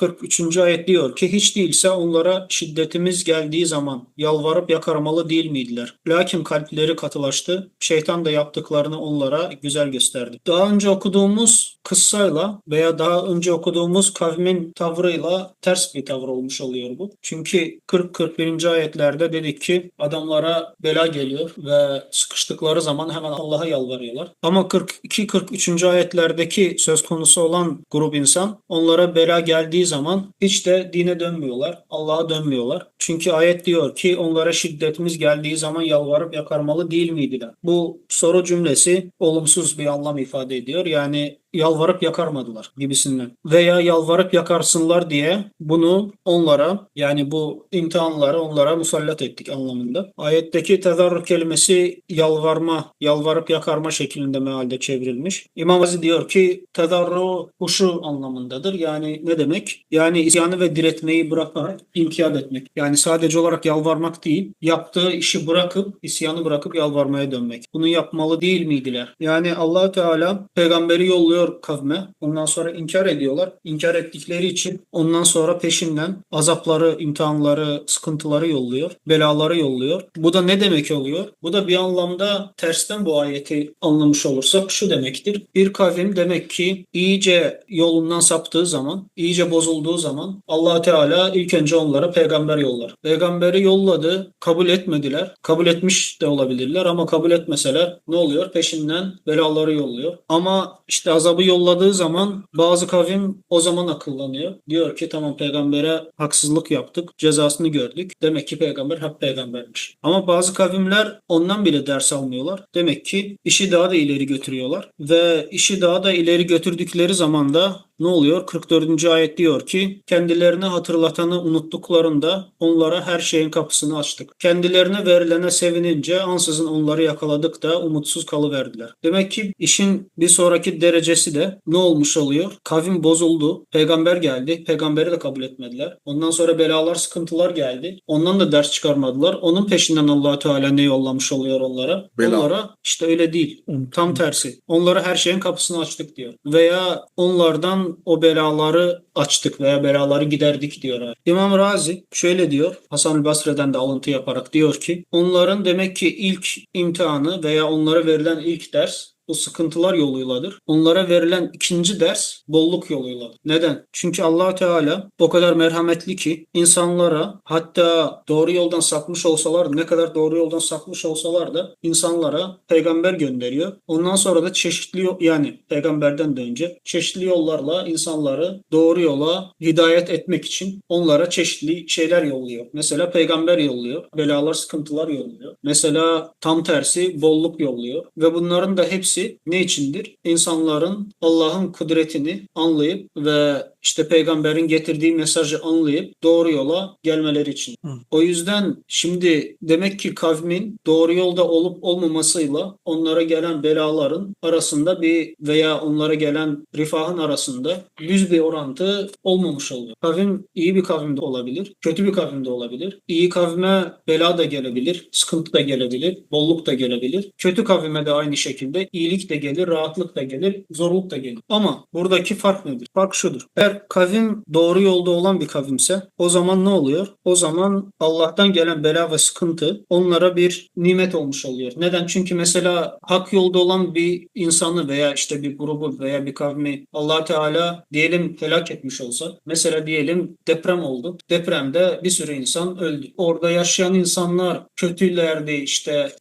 43. ayet diyor ki hiç değilse onlara şiddetimiz geldiği zaman yalvarıp yakarmalı değil miydiler? Lakin kalpleri katılaştı. Şeytan da yaptıklarını onlara güzel gösterdi. Daha önce okuduğumuz kıssayla veya daha önce okuduğumuz kavmin tavrıyla ters bir tavır olmuş oluyor bu. Çünkü 40-41. ayetlerde dedik ki adamlara bela geliyor ve sıkıştıkları zaman hemen Allah'a yalvarıyorlar. Ama 42-43. ayetlerdeki söz konusu olan grup insan onlara bela geldiği zaman hiç de dine dönmüyorlar. Allah'a dönmüyorlar. Çünkü ayet diyor ki onlara şiddetimiz geldiği zaman yalvarıp yakarmalı değil miydiler? Bu soru cümlesi olumsuz bir anlam ifade ediyor. Yani yalvarıp yakarmadılar gibisinden. Veya yalvarıp yakarsınlar diye bunu onlara yani bu imtihanları onlara musallat ettik anlamında. Ayetteki tezarruf kelimesi yalvarma, yalvarıp yakarma şeklinde mealde çevrilmiş. İmam Aziz diyor ki tezarru huşu anlamındadır. Yani ne demek? Yani isyanı ve diretmeyi bırakarak inkiyat etmek. Yani sadece olarak yalvarmak değil, yaptığı işi bırakıp, isyanı bırakıp yalvarmaya dönmek. Bunu yapmalı değil miydiler? Yani allah Teala peygamberi yolluyor kavme. Ondan sonra inkar ediyorlar. İnkar ettikleri için ondan sonra peşinden azapları, imtihanları, sıkıntıları yolluyor. Belaları yolluyor. Bu da ne demek oluyor? Bu da bir anlamda tersten bu ayeti anlamış olursak şu demektir. Bir kavim demek ki iyice yolundan saptığı zaman, iyice bozulduğu zaman allah Teala ilk önce onlara peygamber yollar. Peygamberi yolladı, kabul etmediler. Kabul etmiş de olabilirler ama kabul etmeseler ne oluyor? Peşinden belaları yolluyor. Ama işte azabı yolladığı zaman bazı kavim o zaman akıllanıyor. Diyor ki tamam peygambere haksızlık yaptık, cezasını gördük. Demek ki peygamber hak peygambermiş. Ama bazı kavimler ondan bile ders almıyorlar. Demek ki işi daha da ileri götürüyorlar. Ve işi daha da ileri götürdükleri zaman da ne oluyor? 44. ayet diyor ki kendilerine hatırlatanı unuttuklarında onlara her şeyin kapısını açtık. Kendilerine verilene sevinince ansızın onları yakaladık da umutsuz kalıverdiler. Demek ki işin bir sonraki derecesi de ne olmuş oluyor? Kavim bozuldu. Peygamber geldi. Peygamberi de kabul etmediler. Ondan sonra belalar, sıkıntılar geldi. Ondan da ders çıkarmadılar. Onun peşinden allah Teala ne yollamış oluyor onlara? Bela. Onlara işte öyle değil. Tam tersi. Onlara her şeyin kapısını açtık diyor. Veya onlardan o belaları açtık veya belaları giderdik diyor. İmam Razi şöyle diyor. Hasan-ı Basre'den de alıntı yaparak diyor ki onların demek ki ilk imtihanı veya onlara verilen ilk ders bu sıkıntılar yoluyladır. Onlara verilen ikinci ders bolluk yoluyladır. Neden? Çünkü allah Teala o kadar merhametli ki insanlara hatta doğru yoldan sapmış olsalar ne kadar doğru yoldan sapmış olsalar da insanlara peygamber gönderiyor. Ondan sonra da çeşitli yani peygamberden de önce çeşitli yollarla insanları doğru yola hidayet etmek için onlara çeşitli şeyler yolluyor. Mesela peygamber yolluyor. Belalar, sıkıntılar yolluyor. Mesela tam tersi bolluk yolluyor. Ve bunların da hepsi ne içindir? İnsanların Allah'ın kudretini anlayıp ve işte peygamberin getirdiği mesajı anlayıp doğru yola gelmeleri için. O yüzden şimdi demek ki kavmin doğru yolda olup olmamasıyla onlara gelen belaların arasında bir veya onlara gelen rifahın arasında düz bir orantı olmamış oluyor. Kavim iyi bir kavim de olabilir, kötü bir kavim de olabilir. İyi kavime bela da gelebilir, sıkıntı da gelebilir, bolluk da gelebilir. Kötü kavime de aynı şekilde iyilik de gelir, rahatlık da gelir, zorluk da gelir. Ama buradaki fark nedir? Fark şudur. Eğer kavim doğru yolda olan bir kavimse o zaman ne oluyor? O zaman Allah'tan gelen bela ve sıkıntı onlara bir nimet olmuş oluyor. Neden? Çünkü mesela hak yolda olan bir insanı veya işte bir grubu veya bir kavmi allah Teala diyelim helak etmiş olsa mesela diyelim deprem oldu. Depremde bir sürü insan öldü. Orada yaşayan insanlar kötülerdi işte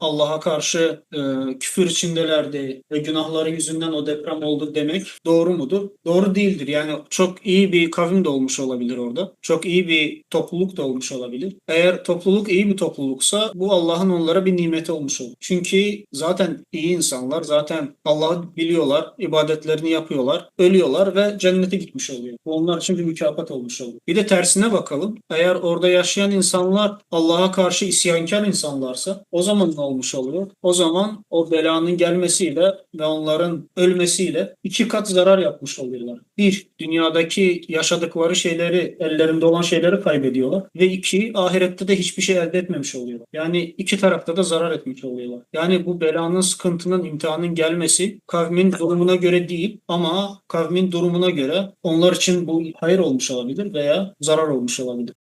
Allah'a karşı küfür içindelerdi ve günahları yüzünden o deprem oldu demek doğru mudur? Doğru değildir. Yani çok iyi bir kavim de olmuş olabilir orada. Çok iyi bir topluluk da olmuş olabilir. Eğer topluluk iyi bir topluluksa bu Allah'ın onlara bir nimeti olmuş olur. Çünkü zaten iyi insanlar zaten Allah'ı biliyorlar, ibadetlerini yapıyorlar, ölüyorlar ve cennete gitmiş oluyor. Bu onlar için bir mükafat olmuş oluyor. Bir de tersine bakalım. Eğer orada yaşayan insanlar Allah'a karşı isyankar insanlarsa o zaman ne olmuş oluyor? O zaman o belanın gelmesiyle ve onların ölmesiyle iki kat zarar yapmış oluyorlar. Bir, dünyadaki yaşadıkları şeyleri, ellerinde olan şeyleri kaybediyorlar. Ve iki, ahirette de hiçbir şey elde etmemiş oluyorlar. Yani iki tarafta da zarar etmiş oluyorlar. Yani bu belanın, sıkıntının, imtihanın gelmesi kavmin durumuna göre değil ama kavmin durumuna göre onlar için bu hayır olmuş olabilir veya zarar olmuş olabilir.